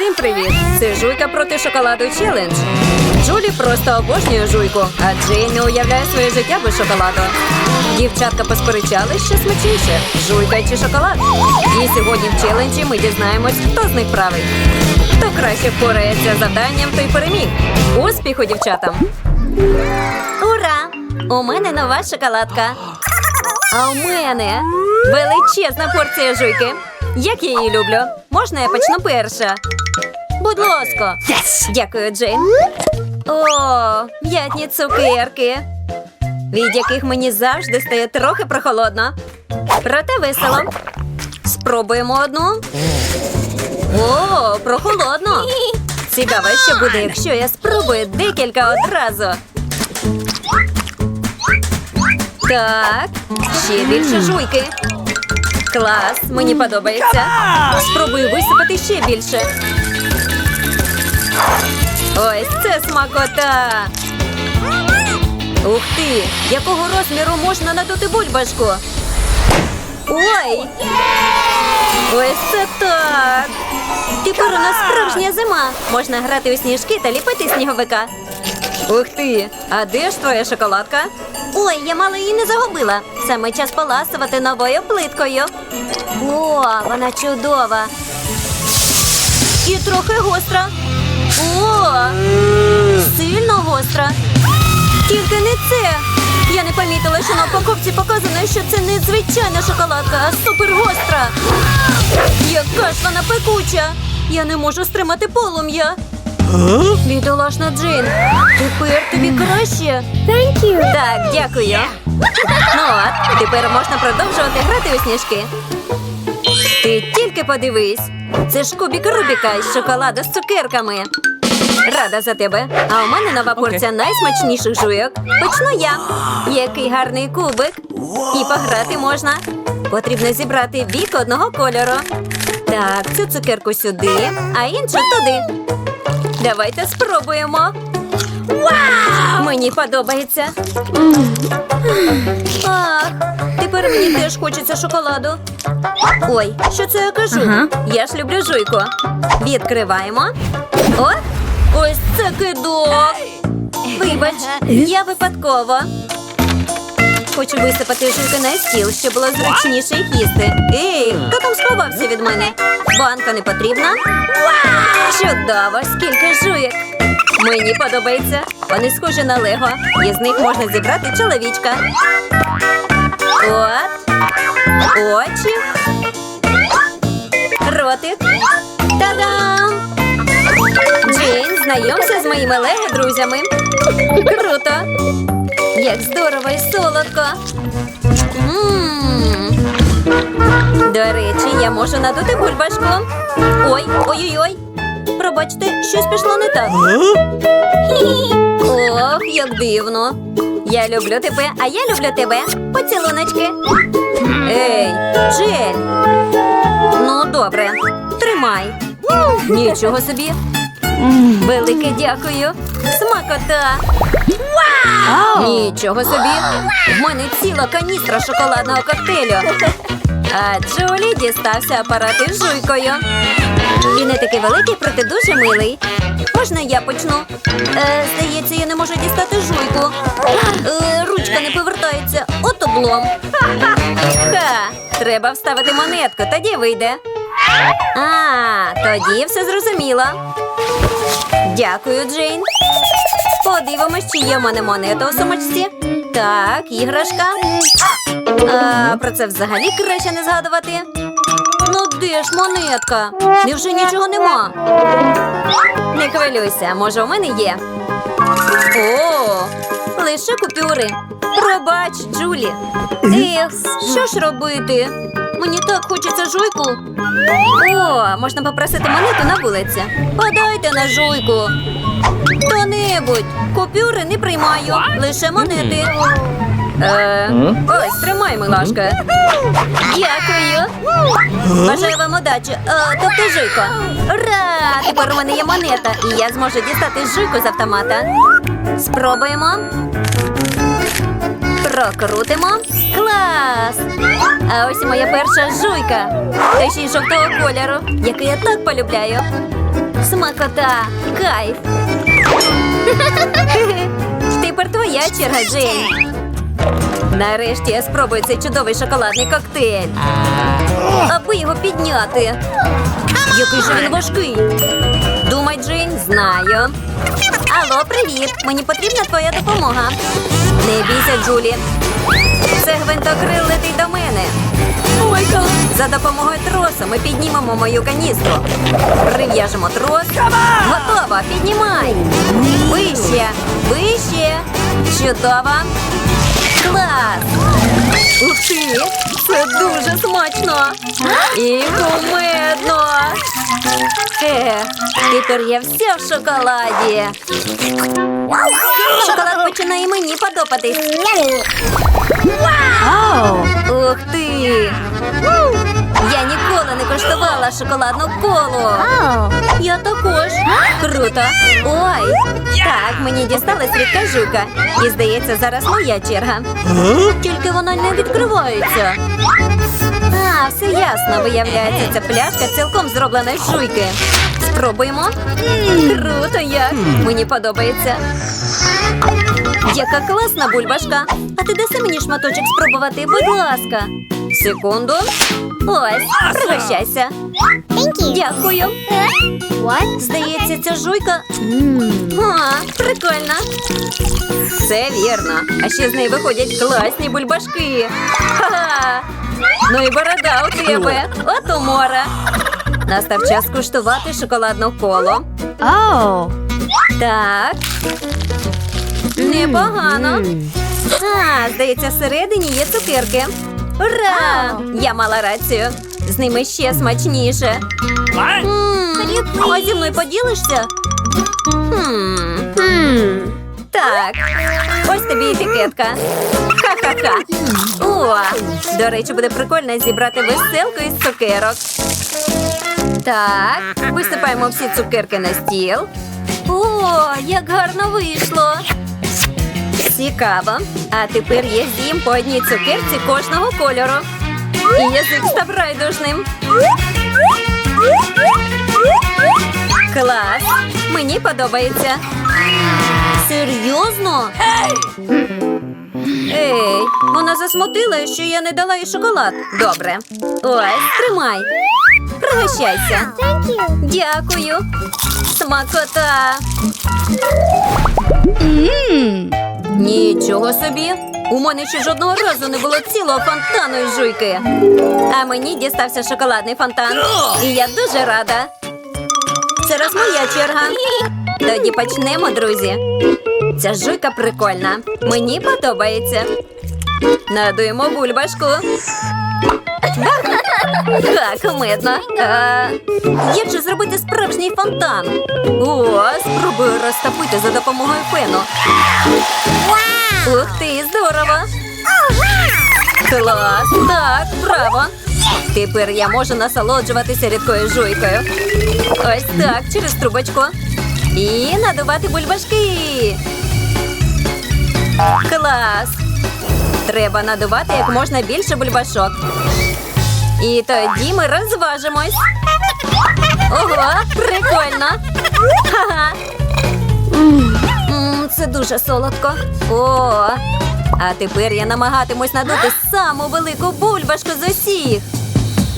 Усім привіт! Це жуйка проти шоколаду челендж. Джулі просто обожнює жуйку, а Джейн не уявляє своє життя без шоколаду. Дівчатка посперечались, що смачніше жуйка чи шоколад. І сьогодні в челенджі ми дізнаємось, хто з них правий. Хто краще впорається з завданням, той переміг. Успіху, дівчатам! Ура! У мене нова шоколадка. А у мене величезна порція жуйки. Як я її люблю. Можна я почну перша? Будь ласка. Дякую, Джейн. О, м'ятні цукерки, від яких мені завжди стає трохи прохолодно. Проте весело. Спробуємо одну. О, прохолодно. Цікаво, що буде, якщо я спробую декілька одразу. Так, ще більше жуйки. Клас, мені подобається. Спробую висипати ще більше. Ось це смакота. Ух ти! Якого розміру можна надути бульбашку? Ой! Ось це так! Тепер у нас справжня зима. Можна грати у сніжки та ліпити сніговика. Ух ти! А де ж твоя шоколадка? Ой, я мало її не загубила. Саме час поласувати новою плиткою. О, вона чудова. І трохи гостра. О, сильно гостра. Тільки не це. Я не помітила, що на упаковці показано, що це не звичайна шоколадка, а супергостра. Яка ж вона пекуча. Я не можу стримати полум'я. Бідолашна Джин, тепер тобі краще. Thank you. Так, дякую. Ну от, тепер можна продовжувати грати у сніжки. Ти тільки подивись. Це ж кубік Рубіка із шоколаду з цукерками. Рада за тебе. А у мене нова порція найсмачніших жуйок. Почну я. Який гарний кубик. І пограти можна. Потрібно зібрати бік одного кольору. Так, цю цукерку сюди, а іншу туди. Давайте спробуємо. Вау! Мені подобається. Ах, тепер мені теж хочеться шоколаду. Ой, що це я кажу? Ага. Я ж люблю жуйку. Відкриваємо. О, ось це кидок. Вибач, я випадково. Хочу висипати жуйки на стіл, щоб було зручніше їх їсти. Ей, хто там сховався від мене? Банка не потрібна? Чудово, скільки жуєк! Мені подобається. Вони схожі на лего. І з них можна зібрати чоловічка. От. Очі. Ротик. Та-дам! Джейн, знайомся з моїми лего друзями. Круто! Як здорово і солодко. М. До речі, я можу надути бульбашку. Ой, ой-ой-ой. Пробачте, щось пішло не так. Ох, як дивно. Я люблю тебе, а я люблю тебе. Поцілуночки. Ей, Джель. Ну, добре, тримай. Нічого собі. Велике дякую. Смакота. Нічого собі. В мене ціла каністра шоколадного коктейлю. А Джулі дістався апарат із жуйкою. Він не такий великий, проте дуже милий. Можна я почну? Е, здається, я не можу дістати жуйку. Е, ручка не повертається. От облом. Ха, треба вставити монетку, тоді вийде. А, тоді все зрозуміло. Дякую, Джейн. Подивимось, чи є в мене монета у сумочці. Так, іграшка. А, про це взагалі краще не згадувати. Ну де ж монетка? Невже нічого нема? Не хвилюйся, може, у мене є. О, лише купюри. Пробач, Джулі. Ех, що ж робити? Мені так хочеться жуйку. О, можна попросити монету на вулиці. Подайте на жуйку. Хто-небудь. Купюри не приймаю, лише монети. Е, ось, тримай, милашка. Дякую. Бажаю вам удачі. Е, тобто жуйко. Ура! Тепер у мене є монета, і я зможу дістати жуйку з автомата. Спробуємо. Прокрутимо. Клас! А ось моя перша жуйка. Та ще й жовтого кольору, який я так полюбляю. Смакота! Кайф! Тепер твоя черга, Джейн. Нарешті я спробую цей чудовий шоколадний коктейль. Аби його підняти. Який же він важкий. Думай, знаю. Алло, привіт! Мені потрібна твоя допомога. Не бійся, Джулі. Це гвинтокрил летить до мене. За допомогою троса ми піднімемо мою каністру. Прив'яжемо трос. Готово, піднімай. Вище, вище. Чудово. Клас. Ух ти, це дуже смачно. І кумедно. Е, тепер я вся в шоколаді. Шоколад починає мені подобатись. Ух ти! Я ніколи не коштувала шоколадну колу. Я також. Круто. Ой. Так, мені дісталась рідка жука. І здається, зараз моя черга. Тільки вона не відкривається. А, все ясно. Виявляється, ця пляшка цілком зроблена з жуйки. Спробуємо. Круто як. Мені подобається. Яка класна бульбашка. А ти даси мені шматочок спробувати, будь ласка. Секунду. Ось, пригощайся. Дякую. Здається, ця жуйка. А, прикольно. Це вірно. А ще з неї виходять класні бульбашки. Ха-ха. Ну і борода у тебе. От умора. Настав час куштувати шоколадну коло. Oh. Так. Непогано. А, здається, всередині є цукерки. Ура! Я мала рацію. З ними ще смачніше. А зі мною поділишся? Хм. Так, ось тобі етикетка. Ха-ха-ха. О, до речі, буде прикольно зібрати веселку із цукерок. Так, висипаємо всі цукерки на стіл. О, як гарно вийшло. Цікаво. А тепер я з'їм по одній цукерці кожного кольору. І язик став райдужним. Клас! Мені подобається. Серйозно? Ей, вона засмутила, що я не дала їй шоколад. Добре. Ось, тримай. Пригощайся. Дякую. Смакота. Нічого собі. У мене ще жодного разу не було цілого фонтану із жуйки. А мені дістався шоколадний фонтан. І я дуже рада. Зараз моя черга. Тоді почнемо, друзі. Ця жуйка прикольна. Мені подобається. Надуємо бульбашку. Так, кумедно. А, як же зробити справжній фонтан? О, спробую розтопити за допомогою фену. Ух ти, здорово! Клас! Так, браво! Тепер я можу насолоджуватися рідкою жуйкою. Ось так, через трубочку. І надувати бульбашки. Клас! Треба надувати як можна більше бульбашок. І тоді ми розважимось. Ого, прикольно! Це дуже солодко. О, а тепер я намагатимусь надути саму велику бульбашку з усіх.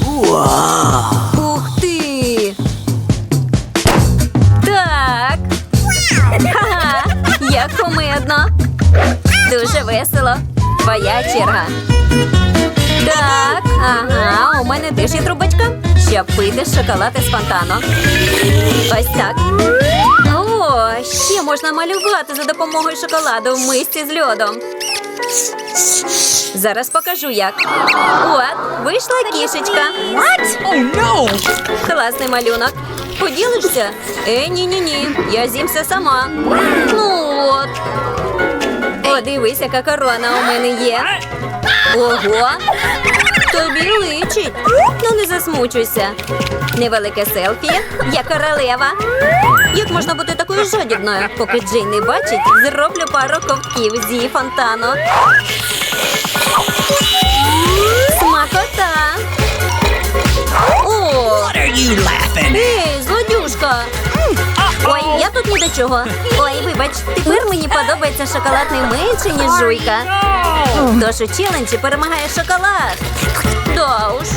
Ух весело. Твоя черга. Так, ага, у мене теж є трубочка, щоб пити шоколад із фонтану. Ось так. О, ще можна малювати за допомогою шоколаду в мисці з льодом. Зараз покажу як. От, вийшла кішечка. Oh no! Класний малюнок. Поділишся? Е, ні, ні, ні. Я з'їмся сама. Ну от. О, дивись, яка корона у мене є. Ого. Тобі личить. Ну не засмучуйся. Невелике селфі. Я королева. Як можна бути такою жадібною? Поки Джей не бачить, зроблю пару ковтків зі фонтану. До чого. Ой, вибач, тепер мені подобається шоколадний менше, ніж жуйка. Тож у челенджі перемагає шоколад. Да уж.